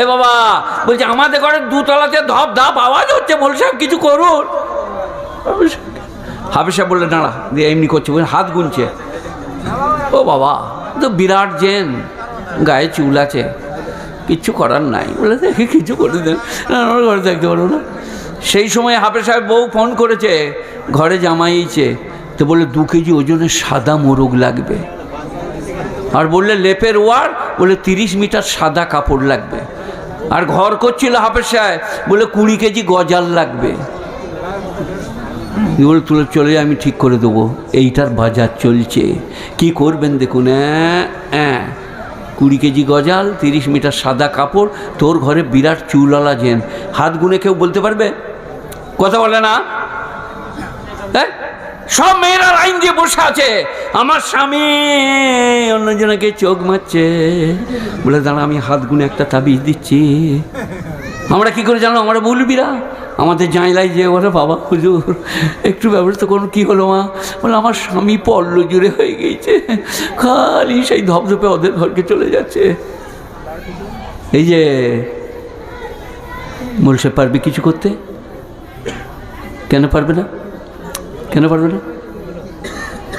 এ বাবা, বলছে, আমাদের ঘরের দুতলাতে ধপ ধপ আওয়াজ হচ্ছে মোল সাহেব, কিছু করুন। হাফিজ সাহেব বললে দাঁড়া, দিয়ে এমনি করছে। বলে হাত গুনছে। ও বাবা তো বিরাট জেন, গায়ে চুল আছে কিচ্ছু করার নাই। বলে দেখি, কিছু করে দেন। আমার ঘরে দেখতে পারব না। সেই সময় হাফেজ সাহেব বউ ফোন করেছে, ঘরে জামাইছে তো বলে দু কেজি ওজনের সাদা মোরগ লাগবে। আর বললে, লেপের ওয়ার বলে, তিরিশ মিটার সাদা কাপড় লাগবে। আর ঘর করছিল হাফেজ সাহেব, বলে, কুড়ি কেজি গজাল লাগবে। এগুলো তুলে চলে আমি ঠিক করে দেবো। এইটার বাজার চলছে। কি করবেন দেখুন হ্যাঁ কুড়ি কেজি গজাল, তিরিশ মিটার সাদা কাপড়, তোর ঘরে বিরাট চুলওয়ালা জেন। হাত গুনে কেউ বলতে পারবে? কথা বলে না? হ্যাঁ? সব মেয়েরা লাইন দিয়ে বসে আছে। আমার স্বামী অন্যজনকে চোখ মারছে। বলে, দাঁড়া, আমি হাত গুনে একটা তাবিজ দিচ্ছি। আমরা কি করে জানো আমরা বলবিরা আমাদের জানলাই যে বলে বাবা, হুজুর, একটু ব্যবস্থা করুন, কী হলো মা? বলে, আমার স্বামী পল্ল জুড়ে হয়ে গিয়েছে। খালি সেই ধপধপে ওদের ঘরকে চলে যাচ্ছে। এই যে বলছে পারবে কিছু করতে? কেন পারবে না? কেন পারবে না?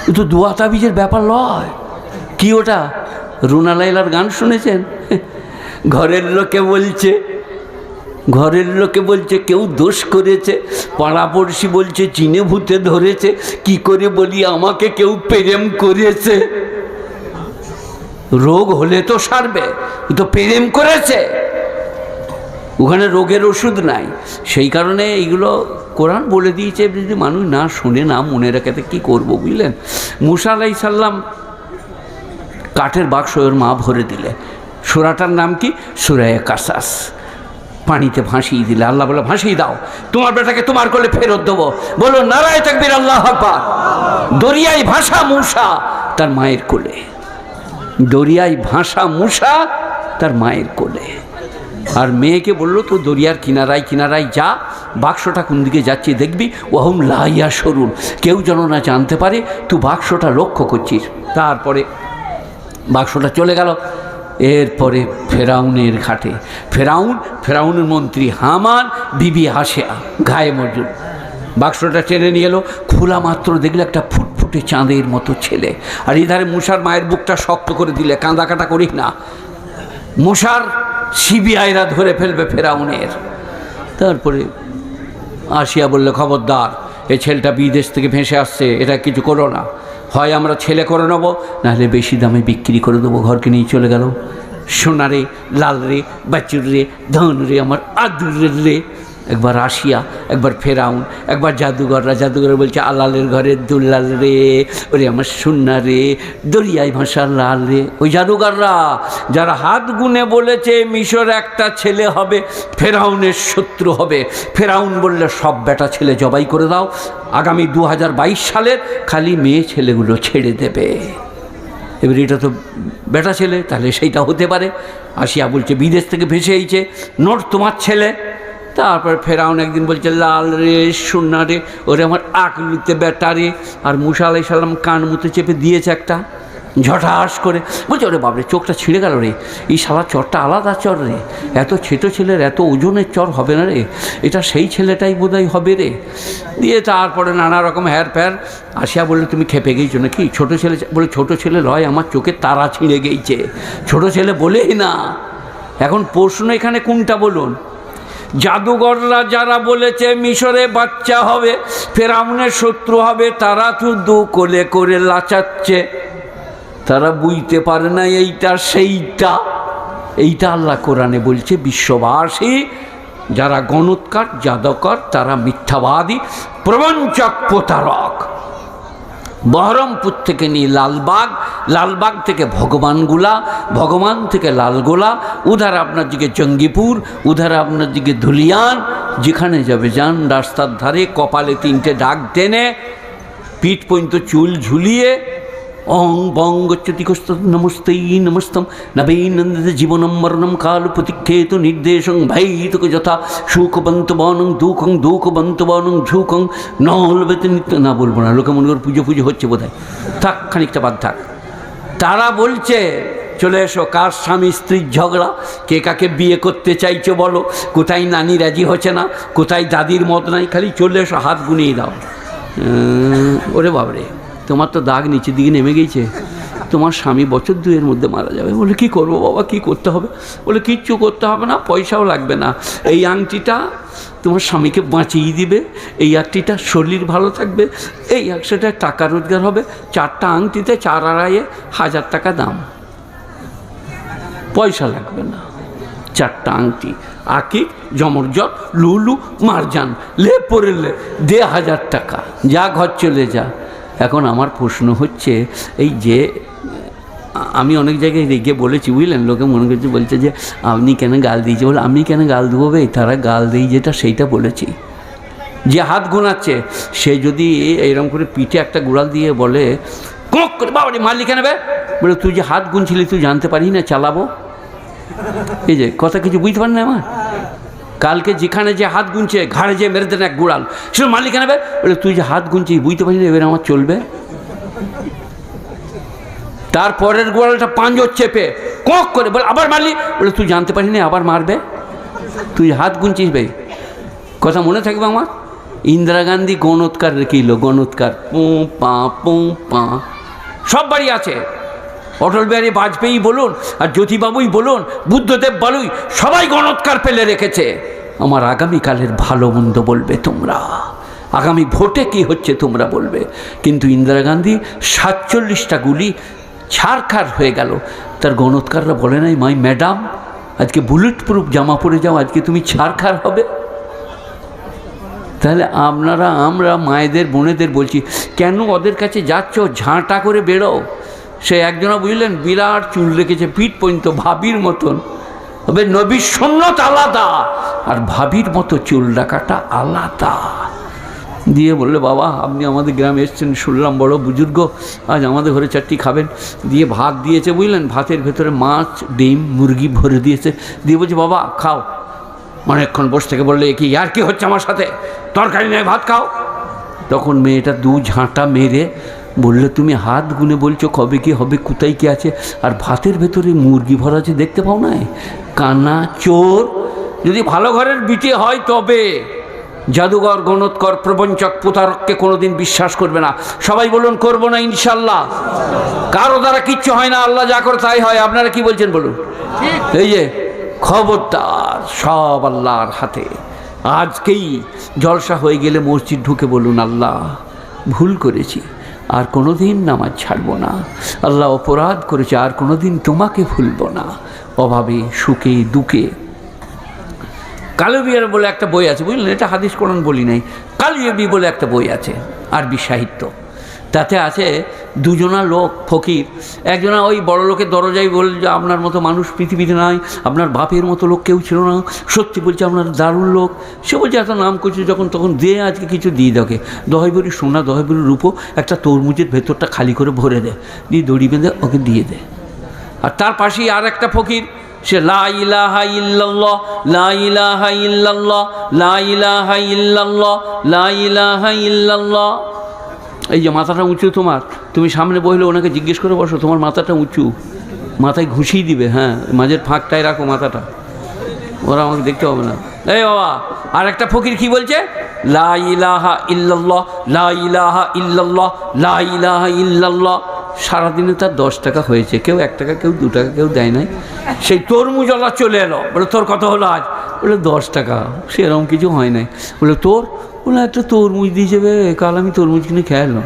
ও তো দোয়া তাবিজের ব্যাপার লয়। কি ওটা? রুনা লাইলার গান শুনেছেন? ঘরের লোকে বলছে, ঘরের লোকে বলছে, কেউ দোষ করেছে। পাড়াপড়শি বলছে, চিনে ভূতে ধরেছে। কি করে বলি, আমাকে কেউ প্রেম করেছে। রোগ হলে তো সারবে তো প্রেম করেছে। ওখানে রোগের ওষুধ নাই। সেই কারণে এইগুলো কোরআন বলে দিয়েছে, যদি মানুষ না শুনে, না মনে রাখে, তো কী করব বুঝলেন? মুসা আলাই সাল্লাম কাঠের বাক্স ওর মা ভরে দিলে। সুরাটার নাম কি? সুরায় কাসাস। পানিতে ভাসিয়ে দিলে। আল্লাহ বলে, ভাসিয়ে দাও। তোমার বেটাকে তোমার কোলে ফেরত দেবো। বলো নারায় থাকবির আল্লাহ আকবার। দরিয়ায় ভাষা মূষা তার মায়ের কোলে। দরিয়ায় ভাষা মূষা তার মায়ের কোলে। আর মেয়েকে বলল তো দরিয়ার কিনারায় কিনারায় যা, বাক্সটা কোন দিকে যাচ্ছে দেখবি? ওহম লাইয়া সরুন, কেউ যেন না জানতে পারে, তুই বাক্সটা লক্ষ্য করছিস। তারপরে বাক্সটা চলে গেল। এরপরে ফেরাউনের ঘাটে। ফেরাউন ফেরাউনের মন্ত্রী হামান, বিবি হাসিয়া গায়ে মজুর বাক্সটা টেনে নিয়ে এলো। খোলা মাত্র দেখলে একটা ফুটফুটে চাঁদের মতো ছেলে। আর এধারে মুসার মায়ের বুকটা শক্ত করে দিলে কাঁদা কাটা করিস না। মুসার সিবিআইরা ধরে ফেলবে ফেরাউনের। তারপরে আসিয়া বললে, খবরদার এ ছেলেটা বিদেশ থেকে ভেসে আসছে, এটা কিছু করো না। হয় আমরা ছেলে করে নেব, নাহলে বেশি দামে বিক্রি করে দেবো, ঘরকে নিয়ে চলে গেল। সোনারে লাল রে বাচুর রে ধন রে আমার আদুর রে একবার রাশিয়া, একবার ফেরাউন, একবার জাদুঘররা জাদুঘর বলছে, আলালের ঘরে দুল্লাল রে, ওরে আমার সুন্না রে, দরিয়ায় ভাষা লাল রে। ওই জাদুঘররা, যারা হাত গুনে বলেছে, মিশর একটা ছেলে হবে, ফেরাউনের শত্রু হবে। ফেরাউন বললে, সব বেটা ছেলে জবাই করে দাও, আগামী দু হাজার বাইশ সালের খালি মেয়ে ছেলেগুলো ছেড়ে দেবে। এবার এটা তো বেটা ছেলে, তাহলে সেইটা হতে পারে। আসিয়া বলছে, বিদেশ থেকে ভেসে এইছে নোট তোমার ছেলে। তারপর ফেরাউন একদিন বলছে, লাল রে সোনা রে, ওরে আমার আকলুতে বেটা রে। আর মুসা আলাই সাল্লাম কান মুতে চেপে দিয়েছে একটা, ঝটাস করে। বলছে, ওরে বাবরে চোখটা ছিঁড়ে গেল রে। এই সালা চরটা আলাদা চর রে। এত ছোটো ছেলের এত ওজনের চর হবে না রে। এটা সেই ছেলেটাই বোধহয় হবে রে। দিয়ে তারপরে নানা রকম হ্যার ফ্যার। আসিয়া বললে, তুমি খেপে গেইছো নাকি? ছোটো ছেলে বলে, ছোটো ছেলে লয়, আমার চোখে তারা ছিঁড়ে গেইছে ছোটো ছেলে বলেই না। এখন প্রশ্ন এখানে কোনটা বলুন? জাদুঘররা যারা বলেছে মিশরে বাচ্চা হবে, ফেরাউনের শত্রু হবে, তারা তো দু কোলে করে লাচাচ্ছে। তারা বুঝতে পারে না এইটা সেইটা। এইটা আল্লাহ কোরআনে বলছে, বিশ্ববাসী, যারা গণৎকার, জাদকর, তারা মিথ্যাবাদী, প্রবঞ্চক, প্রতারক। বহরমপুর থেকে নিয়ে লালবাগ লালবাগ থেকে ভগবানগুলা, ভগবান থেকে লালগোলা, উধার আপনার দিকে জঙ্গিপুর উধার আপনার দিকে ধুলিয়ান, যেখানে যাবে যান রাস্তার ধারে কপালে তিনটে ডাক টেনে, পিঠ পর্যন্ত চুল ঝুলিয়ে অং বং গচ্ছতি কস্ত নমস্তৈ নমস্তম নবীনন্দিত জীবনম মরণম কাল প্রতীক্ষেত নির্দেশং ভাইতক যথা সুখবন্ত বনং দুঃখং দুঃখবন্ত বনং ঝুঁকং নলবেতে নিত্য না বলব না লোকে মনে কর পুজো পুজো হচ্ছে বোধ হয় থাক, খানিকটা বাদ থাক। তারা বলছে, চলে এসো, কার স্বামী স্ত্রীর ঝগড়া? কে কাকে বিয়ে করতে চাইছো বলো? কোথায় নানি রাজি হচ্ছে না? কোথায় দাদির মত নাই? খালি চলে এসো, হাত গুনিয়ে দাও। ওরে বাবরে তোমার তো দাগ নিচের দিকে নেমে গেছে। তোমার স্বামী বছর দুয়ের মধ্যে মারা যাবে। বলে, কি করব বাবা? কি করতে হবে? বলে, কিচ্ছু করতে হবে না, পয়সাও লাগবে না। এই আংটিটা তোমার স্বামীকে বাঁচিয়ে দিবে। এই আংটিটা শরীর ভালো থাকবে। এই একশোটা টাকা রোজগার হবে। চারটা আংটিতে চার আড়াইয়ে হাজার টাকা দাম। পয়সা লাগবে না। চারটা আংটি। আকিক, জমরজট, লুলু, মারজান লে পড়লে দে হাজার টাকা। যা ঘর চলে যা। এখন আমার প্রশ্ন হচ্ছে, এই যে, আমি অনেক জায়গায় রেগে বলেছি, বুঝলেন? লোকে মনে করছে, বলছে যে, আপনি কেন গাল দিয়েছে বলে, আমি কেন গাল দেবো বে? তারা গাল দেই যেটা, সেইটা বলেছি। যে হাত গোনাচ্ছে, সে যদি এইরকম করে পিঠে একটা গুড়াল দিয়ে বলে, কোক করে বাবা মারলি কেন বে? বলে, তুই যে হাত গুনছিলি, তুই জানতে পারি না, চালাবো? এই যে, কথা কিছু বুঝতে পারেন না আমার? কালকে যেখানে যে হাত গুনছে, ঘাড়ে যে মেরে দেন এক গুড়াল। সে মালিক নেবে বলে তুই যে হাত গুনছিস, বুঝতে পারিস না, এবার আমার চলবে? তারপরের গোড়ালটা পাঁজর চেপে, কক করে বলে, আবার মারলি? বলে, তুই জানতে পারিস না, আবার মারবে? তুই হাত গুনছিস ভাই, কথা মনে থাকবে আমার? ইন্দিরা গান্ধী গণৎকার রেখেইল গণৎকার? পো, পা পো, পা। সব বাড়ি আছে। অটল বিহারী বাজপেয়ী বলুন আর জ্যোতিবাবুই বলুন, বুদ্ধদেব বলুই, সবাই গণৎকার পেলে রেখেছে। আমার আগামীকালের ভালো মন্দ বলবে তোমরা। আগামী ভোটে কি হচ্ছে তোমরা বলবে। কিন্তু ইন্দিরা গান্ধী সাতচল্লিশটা গুলি ছাড়খার হয়ে গেল। তার গণৎকাররা বলে নাই, মাই ম্যাডাম, আজকে বুলেট প্রুফ জামা পরে যাও, আজকে তুমি ছাড়খার হবে। তাহলে আপনারা, আমরা মায়েদের, বোনেদের বলছি, কেন ওদের কাছে যাচ্ছ? ঝাঁটা করে বেরো। সে একজনা বুঝলেন বিরাট চুল রেখেছে, পিঠ পর্যন্ত ভাবির মতন। তবে নবীর সন্ন্যত আলাদা, আর ভাবির মতো চুল ডাকাটা আলাদা। দিয়ে বললে, বাবা, আপনি আমাদের গ্রামে এসছেন, শুনলাম বড় বুজুর্গ, আজ আমাদের ঘরে চারটি খাবেন। দিয়ে ভাত দিয়েছে, বুঝলেন? ভাতের ভেতরে মাছ, ডিম, মুরগি ভরে দিয়েছে। দিয়ে বলছে, বাবা, খাও। অনেকক্ষণ বসে থেকে বললে কি, আর কি হচ্ছে আমার সাথে? তরকারি নেই, ভাত খাও? তখন মেয়েটা দু ঝাঁটা মেরে বললে, তুমি হাত গুনে বলছো, কবে কি হবে, কোথায় কি আছে? আর ভাতের ভেতরে মুরগি ভরা আছে, দেখতে পাও না কানা, চোর, যদি ভালো ঘরের বিটে হয় তবে। জাদুঘর, গণৎকর, প্রবঞ্চক, প্রতারককে কোনোদিন বিশ্বাস করবে না। সবাই বলুন, করব না ইনশাল্লাহ কারও দ্বারা কিচ্ছু হয় না, আল্লাহ যা করে তাই হয়। আপনারা কি বলছেন, বলুন? এই যে, খবরদার, সব আল্লাহর হাতে। আজকেই জলসা হয়ে গেলে মসজিদ ঢুকে বলুন, আল্লাহ, ভুল করেছি। আর কোনো দিন নামাজ ছাড়বো না। আল্লাহ অপরাধ করেছে, আর কোনো দিন তোমাকে ভুলব না। অভাবে, সুখে, দুঃখে। কালবিয়ার বলে একটা বই আছে, বুঝলেন? এটা হাদিস কোরআন বলি নাই। কালিয়বি বলে একটা বই আছে, আরবি সাহিত্য। তাতে আছে দুজনা লোক, ফকির। একজনা ওই বড় লোকের দরজায় বলে যে আপনার মতো মানুষ পৃথিবীতে নাই, আপনার বাপের মতো লোক কেউ ছিল না। সত্যি বলছে, আপনার দারুণ লোক। সে বলছে, এত নাম করছে যখন, তখন দে আজকে কিছু দিয়ে দেখে দহইবরি সোনা দহইবরি রূপো, একটা তরমুজের ভেতরটা খালি করে ভরে দেয় দিয়ে দড়ি বেঁধে ওকে দিয়ে দেয় আর তার পাশেই আর একটা ফকির, সে লা ইলাহা ইল্লাল্লাহ, লা ইলাহা ইল্লাল্লাহ, লা ইলাহা ইল্লাল্লাহ, লা ইলাহা ইল্লাল্লাহ। এই যে মাথাটা উঁচু তোমার, তুমি সামনে বসলে ওনাকে জিজ্ঞেস করে বসো, তোমার মাথাটা উঁচু। মাথায় ঘুষিয়ে দিবে হ্যাঁ মাঝের ফাঁকটায় রাখো মাথাটা। ওরা আমাকে দেখতে হবে না। এই বাবা আর একটা ফকির কি বলছে? লা ইলাহা লা ইলাহা লা ইলাহা সারাদিনে তার দশ টাকা হয়েছে, কেউ এক টাকা, কেউ দু টাকা, কেউ দেয় নাই। সেই তরমুজলা চলে এলো। বলে, তোর কত হলো আজ? বলে, দশ টাকা। সেরকম কিছু হয় নাই। বলে, তোর বলে একটা তরমুজ দিয়ে যাবে কাল আমি তরমুজ কিনে খেয়ে এলাম।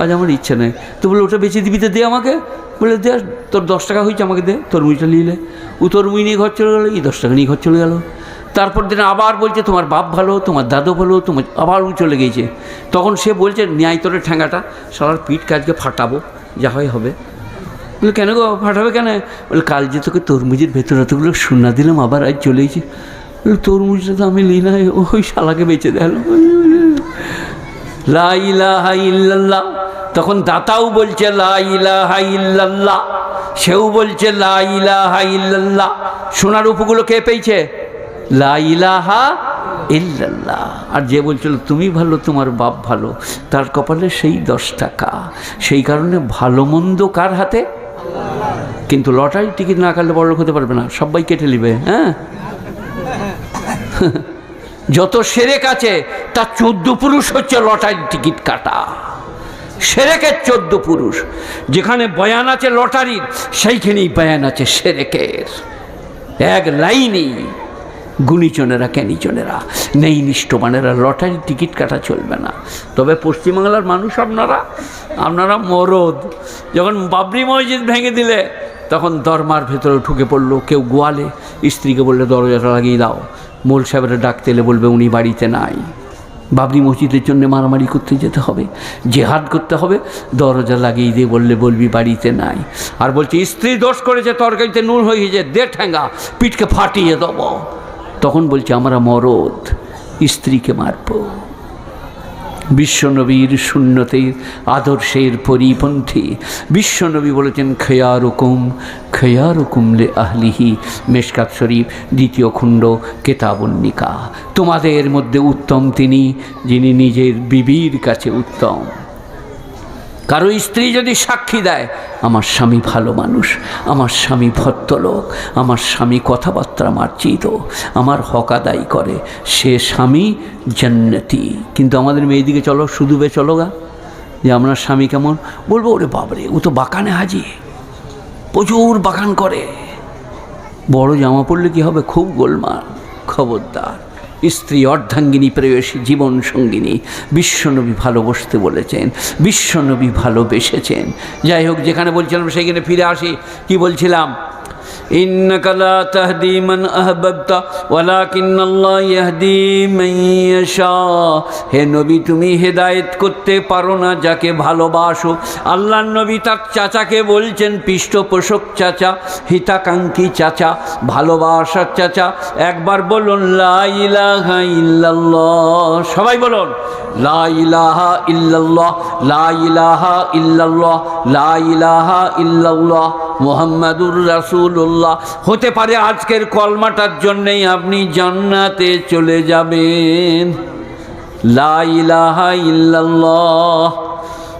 আজ আমার ইচ্ছা নেই। তো বলে ওটা বেঁচে দিবি তো দে আমাকে। বলে দে তোর দশ টাকা হয়েছে আমাকে দে, তরমুজটা নিলে ও তরমুজ নিয়ে ঘর চলে গেলো, এই দশ টাকা নিয়ে ঘর চলে গেলো। তারপর দিন আবার বলছে, তোমার বাপ ভালো, তোমার দাদু ভালো, তোমার আবার উ চলে গেছে তখন সে বলছে, ন্যায় তোরে ঠ্যাঙ্গাটা সারার পিঠ কাজকে ফাটাবো, যা হয় হবে। বলে কেন গো, ফাটাবে কেন? বলে কাল যে তোকে তরমুজের ভেতর এতগুলো সোনা দিলাম, আবার আজ চলে গেছি বলে তরমুজটা তো আমি লি না ওই শালাকে বেঁচে দিল লা ইলাহা ইল্লাল্লাহ। তখন দাতাও বলছে, লা ইলাহা ইল্লাল্লাহ। সেও বলছে, লা ইলাহা ইল্লাল্লাহ। সোনার উপগুলো কে পেয়েছে? লা ইলাহা ইল্লাল্লাহ। আর যে বলছিল, তুমি ভালো, তোমার বাপ ভালো। তার কপালে সেই দশ টাকা। সেই কারণে ভালো মন্দ কার হাতে? কিন্তু লটারি টিকিট না কাটলে বড় হতে পারবে না। সবাই কেটে নেবে হ্যাঁ? যত সেরেক আছে তার চোদ্দ পুরুষ হচ্ছে লটারির টিকিট কাটা। সেরেকের চোদ্দ পুরুষ। যেখানে বয়ান আছে লটারির, সেইখানেই বয়ান আছে সেরেকের। এক লাইনেই গুণীজনেরা, জ্ঞানীজনেরা, নেই নিষ্ঠবানেরা, লটারির টিকিট কাটা চলবে না। তবে পশ্চিমবাংলার মানুষ আপনারা আপনারা মরদ, যখন বাবরি মসজিদ ভেঙে দিলে, তখন দরমার ভেতরে ঢুকে পড়ল, কেউ গোয়ালে, স্ত্রীকে বললে, দরজাটা লাগিয়ে দাও। মোল সাহেবের ডাকতে এলে বলবে, উনি বাড়িতে নাই। বাবরি মসজিদের জন্য মারামারি করতে যেতে হবে, জেহাদ করতে হবে, দরজা লাগিয়ে দিয়ে বললে, বলবি বাড়িতে নাই। আর বলছে, স্ত্রী দোষ করেছে, তরকারিতে নুন হয়ে গেছে দে ঠেঙ্গা, পিঠকে ফাটিয়ে দেবো। তখন বলছে, আমরা মরদ, স্ত্রীকে মারবো। বিশ্বনবীর শূন্যতের আদর্শের পরিপন্থী। বিশ্বনবী বলেছেন, খয়ারুকুম খয়ারুকুম লে আহলিহি মেশকাত শরীফ, দ্বিতীয় খণ্ড কেতাবন্নিকা তোমাদের মধ্যে উত্তম তিনি, যিনি নিজের বিবির কাছে উত্তম। কারও স্ত্রী যদি সাক্ষী দেয়, আমার স্বামী ভালো মানুষ, আমার স্বামী ভদ্রলোক, আমার স্বামী কথাবার্তা মার্জিত, আমার হক আদায় করে, সে স্বামী জান্নাতি। কিন্তু আমাদের মেয়েদিকে চলো, শুধু বে চলো গা। যে আপনার স্বামী কেমন? বলব, ওরে বাবরে ও তো বাগানে হাজি প্রচুর বাগান করে। বড় জামা পরলে কি হবে? খুব গোলমাল। খবরদার। স্ত্রী অর্ধাঙ্গিনী, প্রেয়সী, জীবন সঙ্গিনী। বিশ্বনবী ভালোবসতে বলেছেন, বিশ্বনবী ভালোবেসেছেন যাই হোক, যেখানে বলছিলাম, সেইখানে ফিরে আসি। কি বলছিলাম? إنك لا تهدي من أحببت ولكن الله يهدي من يشاء হে নবী তুমি হেদায়েত করতে পারো না যাকে ভালোবাসো আল্লাহর নবী তার চাচাকে বলছেন পৃষ্ঠপোষক চাচা হিতাকাঙ্ক্ষী চাচা ভালোবাসার চাচা একবার বলুন লা ইলাহা ইল্লাল্লাহ সবাই বলুন লা ইলাহা ইল্লাল্লাহ লা ইলাহা ইল্লাল্লাহ লা ইলাহা ইল্লাল্লাহ মোহাম্মদুর রাসূলুল্লাহ হতে পারে আজকের কলমাটার জন্যেই আপনি জান্নাতে চলে যাবেন। লা ইলাহা ইল্লাল্লাহ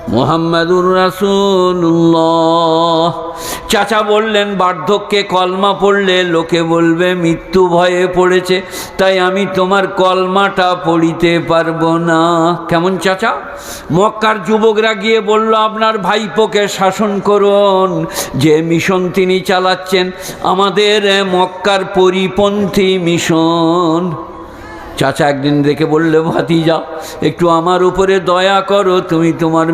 মোহাম্মদুর রাসূলুল্লাহ। চাচা বললেন, বার্ধক্যে কলমা পড়লে লোকে বলবে, মৃত্যু ভয়ে পড়েছে, তাই আমি তোমার কলমাটা পড়িতে পারব না। কেমন চাচা? মক্কার যুবকরা গিয়ে বলল, আপনার ভাইপোকে শাসন করুন, যে মিশন তিনি চালাচ্ছেন, আমাদের মক্কার পরিপন্থী মিশন। চাচা একদিন দেখে বললে, ভাতিজা, একটু আমার উপরে দয়া করো, তুমি তোমার